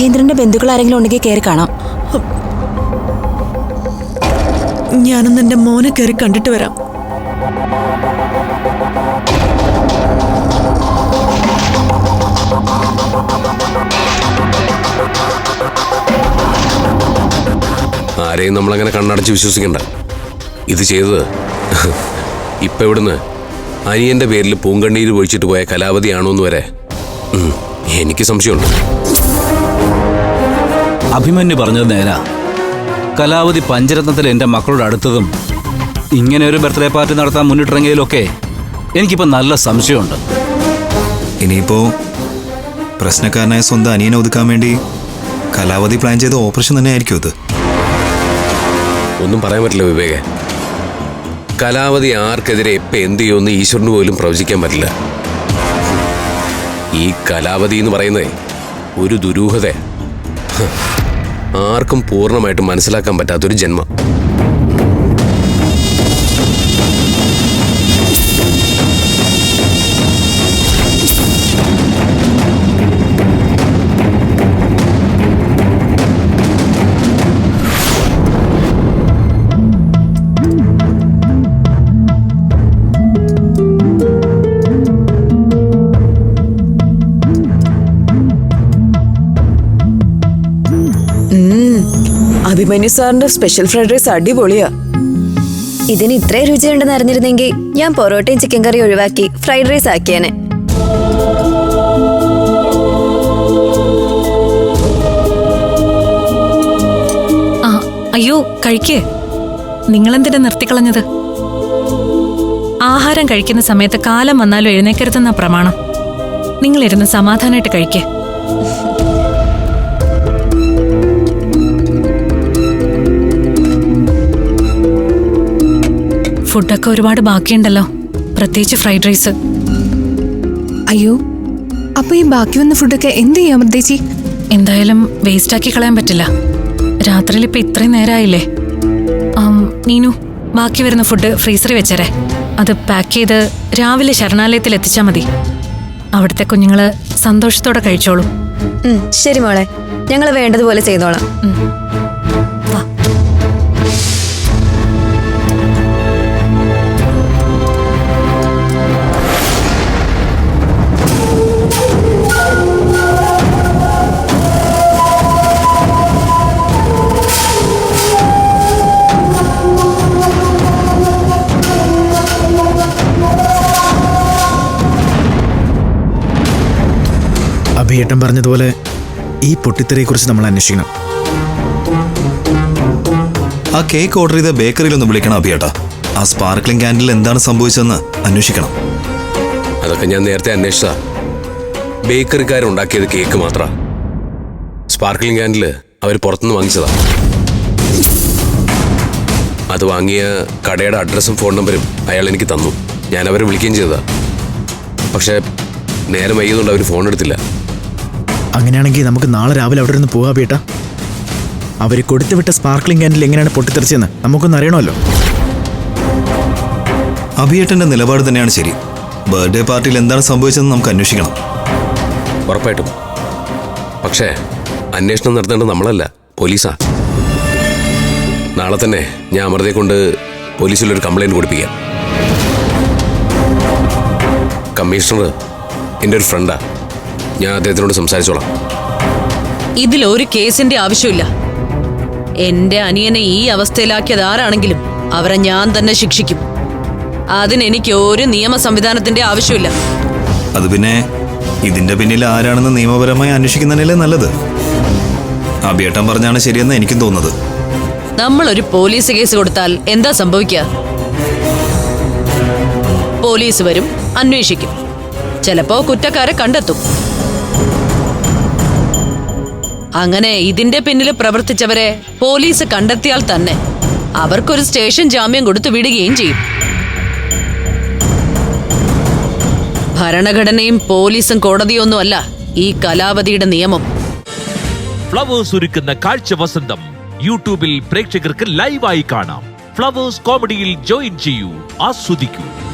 മഹേന്ദ്രന്റെ ബന്ധുക്കൾ ആരെങ്കിലും ഉണ്ടെങ്കിൽ കയറി കാണാം. ഞാനൊന്ന് എന്റെ മോനെ കയറി കണ്ടിട്ട് വരാം. ആരെയും നമ്മളങ്ങനെ കണ്ണടച്ച് വിശ്വസിക്കണ്ട. ഇത് ചെയ്തത് ഇപ്പൊ ഇവിടുന്ന് അനിയന്റെ പേരിൽ പൂങ്കണ്ണിയിൽ പൊഴിച്ചിട്ട് പോയ കലാവതിയാണോ എന്ന് വരെ എനിക്ക് സംശയമുണ്ട്. അഭിമന്യു പറഞ്ഞത് നേരാ. കലാവധി പഞ്ചരത്നത്തിൽ എന്റെ മക്കളോട് അടുത്തതും ഇങ്ങനെ ഒരു ബർത്ത്ഡേ പാർട്ടി നടത്താൻ മുന്നിട്ടിറങ്ങിയതിലൊക്കെ എനിക്കിപ്പോൾ നല്ല സംശയമുണ്ട്. ഇനിയിപ്പോ പ്രശ്നക്കാരനായ സ്വന്തം അനിയനെ ഒതുക്കാൻ വേണ്ടി കലാവധി പ്ലാൻ ചെയ്ത ഓപ്പറേഷൻ തന്നെ ആയിരിക്കും ഇത് ഒന്നും പറയാൻ പറ്റില്ല വിവേക. കലാവധി ആർക്കെതിരെ എപ്പോൾ എന്ത് ചെയ്യുമെന്ന് ഈശ്വരന് പോലും പ്രവചിക്കാൻ പറ്റില്ല. ഈ കലാവതി എന്ന് പറയുന്നത് ഒരു ദുരൂഹത ആർക്കും പൂർണമായിട്ട് മനസ്സിലാക്കാൻ പറ്റാത്തൊരു ജന്മം. അഭിമന്യു സാറിന്റെ സ്പെഷ്യൽ ഫ്രൈഡ് റൈസ് അടിപൊളിയാ. ഇതിന് ഇത്രേ രുചിയുണ്ടെന്ന് അറിഞ്ഞിരുന്നെങ്കിൽ ഞാൻ പൊറോട്ടയും ചിക്കൻ കറി ഒഴിവാക്കി ഫ്രൈഡ് റൈസ് ആക്കിയേനെ. ആ അയ്യോ കഴിക്കേ. നിങ്ങൾ നിങ്ങളെന്തിനാ നിർത്തിക്കളഞ്ഞത്? ആഹാരം കഴിക്കുന്ന സമയത്ത് കാലം വന്നാലും എഴുന്നേക്കരുതെന്ന പ്രമാണം. നിങ്ങളിരുന്ന് സമാധാനമായിട്ട് കഴിക്കേ. ഫുഡൊക്കെ ഒരുപാട് ബാക്കിയുണ്ടല്ലോ. പ്രത്യേകിച്ച് ഫ്രൈഡ് റൈസ് അയ്യോ അപ്പൊ ഈ ബാക്കി വന്ന ഫുഡൊക്കെ എന്ത് ചെയ്യാം പ്രത്യേകിച്ച് എന്തായാലും വേസ്റ്റ് ആക്കി കളയാൻ പറ്റില്ല. രാത്രിയിൽ ഇപ്പൊ ഇത്രയും നേരമായില്ലേ നീനു ബാക്കി വരുന്ന ഫുഡ് ഫ്രീസറിൽ വെച്ചേരെ. അത് പാക്ക് ചെയ്ത് രാവിലെ ശരണാലയത്തിൽ എത്തിച്ചാൽ മതി. അവിടുത്തെ കുഞ്ഞുങ്ങൾ സന്തോഷത്തോടെ കഴിച്ചോളൂ. ശരി മോളെ. ഞങ്ങൾ വേണ്ടതുപോലെ ചെയ്തോളാം. അഭിയേട്ടൻ പറഞ്ഞതുപോലെ ഈ പൊട്ടിത്തെറിയെക്കുറിച്ച് നമ്മൾ അന്വേഷിക്കണം. ആ കേക്ക് ഓർഡർ ചെയ്ത ബേക്കറിയിൽ ഒന്ന് വിളിക്കണം അഭിയേട്ടാ ആ സ്പാർക്ലിംഗ് ക്യാൻഡിൽ എന്താണ് സംഭവിച്ചതെന്ന് അന്വേഷിക്കണം. അതൊക്കെ ഞാൻ നേരത്തെ അന്വേഷിച്ചതാ. ബേക്കറിക്കാരുണ്ടാക്കിയത് കേക്ക് മാത്ര. സ്പാർക്ലിംഗ് ക്യാൻഡിൽ അവർ പുറത്തുനിന്ന് വാങ്ങിച്ചതാ. അത് വാങ്ങിയ കടയുടെ അഡ്രസ്സും ഫോൺ നമ്പരും അയാൾ എനിക്ക് തന്നു. ഞാൻ അവരെ വിളിക്കുകയും ചെയ്തതാ. പക്ഷേ നേരം വൈകിയതുകൊണ്ട് അവർ ഫോൺ എടുത്തില്ല. അങ്ങനെയാണെങ്കിൽ നമുക്ക് നാളെ രാവിലെ അവിടെ നിന്ന് പോകാം ബേട്ട അവർ കൊടുത്തുവിട്ട സ്പാർക്ലിംഗ് ക്യാൻഡിൽ എങ്ങനെയാണ് പൊട്ടിത്തെറിച്ചെന്ന് നമുക്കൊന്ന് അറിയണമല്ലോ. അഭിയേട്ടന്റെ നിലപാട് തന്നെയാണ് ശരി. ബർത്ത്ഡേ പാർട്ടിയിൽ എന്താണ് സംഭവിച്ചതെന്ന് നമുക്ക് അന്വേഷിക്കണം. ഉറപ്പായിട്ടും. പക്ഷേ അന്വേഷണം നടത്തേണ്ടത് നമ്മളല്ല പോലീസാ. നാളെ തന്നെ ഞാൻ അമൃതയെ കൊണ്ട് പോലീസിൽ ഒരു കംപ്ലൈന്റ് കൊടുപ്പിക്കാം. കമ്മീഷണർ എന്റെ ഒരു ഫ്രണ്ടാ ഞാൻ അദ്ദേഹത്തിനോട് സംസാരിച്ചോളാം. ഇതിലൊരു കേസിന്റെ ആവശ്യമില്ല. എന്റെ അനിയനെ ഈ അവസ്ഥയിലാക്കിയത് ആരാണെങ്കിലും അവരെ ഞാൻ തന്നെ ശിക്ഷിക്കും. അതിനെനിക്ക് ഒരു നിയമ സംവിധാനത്തിന്റെ ആവശ്യമില്ല. അത് പിന്നെ ഇതിന്റെ പിന്നിൽ ആരാണെന്ന് നിയമപരമായി അന്വേഷിക്കുന്നതിനല്ലേ നല്ലത്? അഭിയേട്ടൻ പറഞ്ഞാണ് ശരിയെന്ന് എനിക്കും തോന്നുന്നത്. നമ്മൾ ഒരു പോലീസ് കേസ് കൊടുത്താൽ എന്താ സംഭവിക്കുക? പോലീസ് വരും അന്വേഷിക്കും. ചിലപ്പോ കുറ്റക്കാരെ കണ്ടെത്തും. അങ്ങനെ ഇതിന്റെ പിന്നിൽ പ്രവർത്തിച്ചവരെ പോലീസ് കണ്ടെത്തിയാൽ തന്നെ അവർക്കൊരു സ്റ്റേഷൻ ജാമ്യം കൊടുത്തു വിടുകയും ചെയ്യും. ഭരണഘടനയും പോലീസും കോടതിയൊന്നും അല്ല ഈ കലാവതിയുടെ നിയമം. ഫ്ലവേഴ്സ് ഒരുക്കുന്ന കാഴ്ച വസന്തം യൂട്യൂബിൽ പ്രേക്ഷകർക്ക് ലൈവായി കാണാം. ഫ്ലവേഴ്സ് കോമഡിയിൽ ജോയിൻ ചെയ്യൂ ആസ്വദിക്കൂ.